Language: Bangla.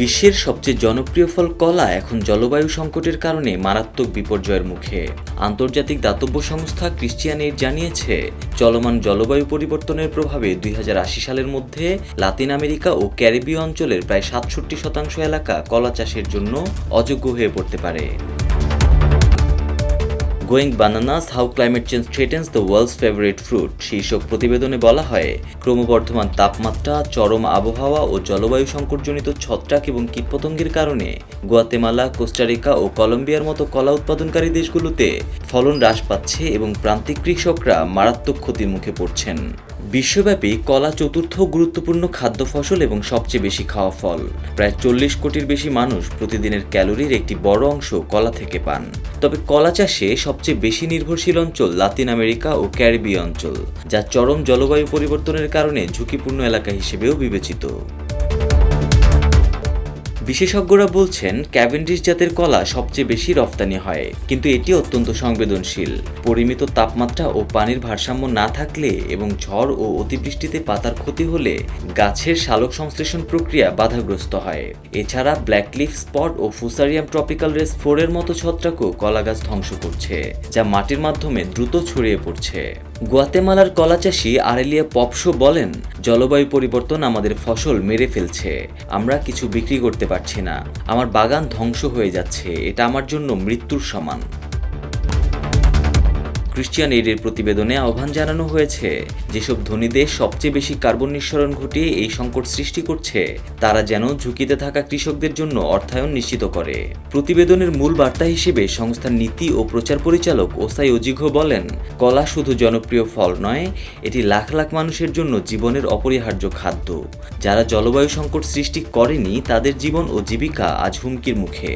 বিশ্বের সবচেয়ে জনপ্রিয় ফল কলা এখন জলবায়ু সংকটের কারণে মারাত্মক বিপর্যয়ের মুখে। আন্তর্জাতিক দাতব্য সংস্থা ক্রিশ্চিয়ান এইড জানিয়েছে, চলমান জলবায়ু পরিবর্তনের প্রভাবে দুই হাজার আশি সালের মধ্যে লাতিন আমেরিকা ও ক্যারিবীয় অঞ্চলের প্রায় সাতষট্টি শতাংশ এলাকা কলা চাষের জন্য অযোগ্য হয়ে পড়তে পারে। Going bananas, how climate change threatens the world's favourite fruit, শীর্ষক প্রতিবেদনে বলা হয়। ক্রমবর্ধমান তাপমাত্রা, চরম আবহাওয়া ও জলবায়ু সংকটজনিত ছত্রাক এবং কীটপতঙ্গের কারণে গুয়াতেমালা, কোস্টারিকা ও কলম্বিয়ার মতো কলা উৎপাদনকারী দেশগুলোতে ফলন হ্রাস পাচ্ছে এবং প্রান্তিক কৃষকরা মারাত্মক ক্ষতির মুখে পড়ছেন। বিশ্বব্যাপী কলা চতুর্থ গুরুত্বপূর্ণ খাদ্য ফসল এবং সবচেয়ে বেশি খাওয়া ফল। প্রায় চল্লিশ কোটির বেশি মানুষ প্রতিদিনের ক্যালোরির একটি বড় অংশ কলা থেকে পান। তবে কলা চাষে সবচেয়ে বেশি নির্ভরশীল অঞ্চল লাতিন আমেরিকা ও ক্যারিবীয় অঞ্চল, যা চরম জলবায়ু পরিবর্তনের কারণে ঝুঁকিপূর্ণ এলাকা হিসেবেও বিবেচিত। বিশেষজ্ঞরা বলছেন ক্যাভেন্ডিশ জাতের কলা সবচেয়ে বেশি রপ্তানি হয়, কিন্তু এটি অত্যন্ত সংবেদনশীল। পরিমিত তাপমাত্রা ও পানির ভারসাম্য না থাকলে এবং ঝড় ও অতিবৃষ্টিতে পাতার ক্ষতি হলে গাছের শালক সংশ্লেষণ প্রক্রিয়া বাধাগ্রস্ত হয়। এছাড়া ব্ল্যাকলিফ স্পট ও ফুসারিয়াম ট্রপিক্যাল রেস ফোরের মতো ছত্রাকও কলা গাছ ধ্বংস করছে, যা মাটির মাধ্যমে দ্রুত ছড়িয়ে পড়ছে। গুয়াতেমালার কলা চাষি আরেলিয়া পপসো বলেন, জলবায়ু পরিবর্তন আমাদের ফসল মেরে ফেলছে। আমরা কিছু বিক্রি করতে পারছি না। আমার বাগান ধ্বংস হয়ে যাচ্ছে। এটা আমার জন্য মৃত্যুর সমান। ক্রিশ্চিয়ান এইডের প্রতিবেদনে আহ্বান জানানো হয়েছে, যেসব ধনী দেশ সবচেয়ে বেশি কার্বন নিঃসরণ ঘটিয়ে এই সংকট সৃষ্টি করছে, তারা যেন ঝুঁকিতে থাকা কৃষকদের জন্য অর্থায়ন নিশ্চিত করে। প্রতিবেদনের মূল বার্তা হিসেবে সংস্থার নীতি ও প্রচার পরিচালক ওসাই অজিঘো বলেন, কলা শুধু জনপ্রিয় ফল নয়, এটি লাখ লাখ মানুষের জন্য জীবনের অপরিহার্য খাদ্য। যারা জলবায়ু সংকট সৃষ্টি করেনি, তাদের জীবন ও জীবিকা আজ হুমকির মুখে।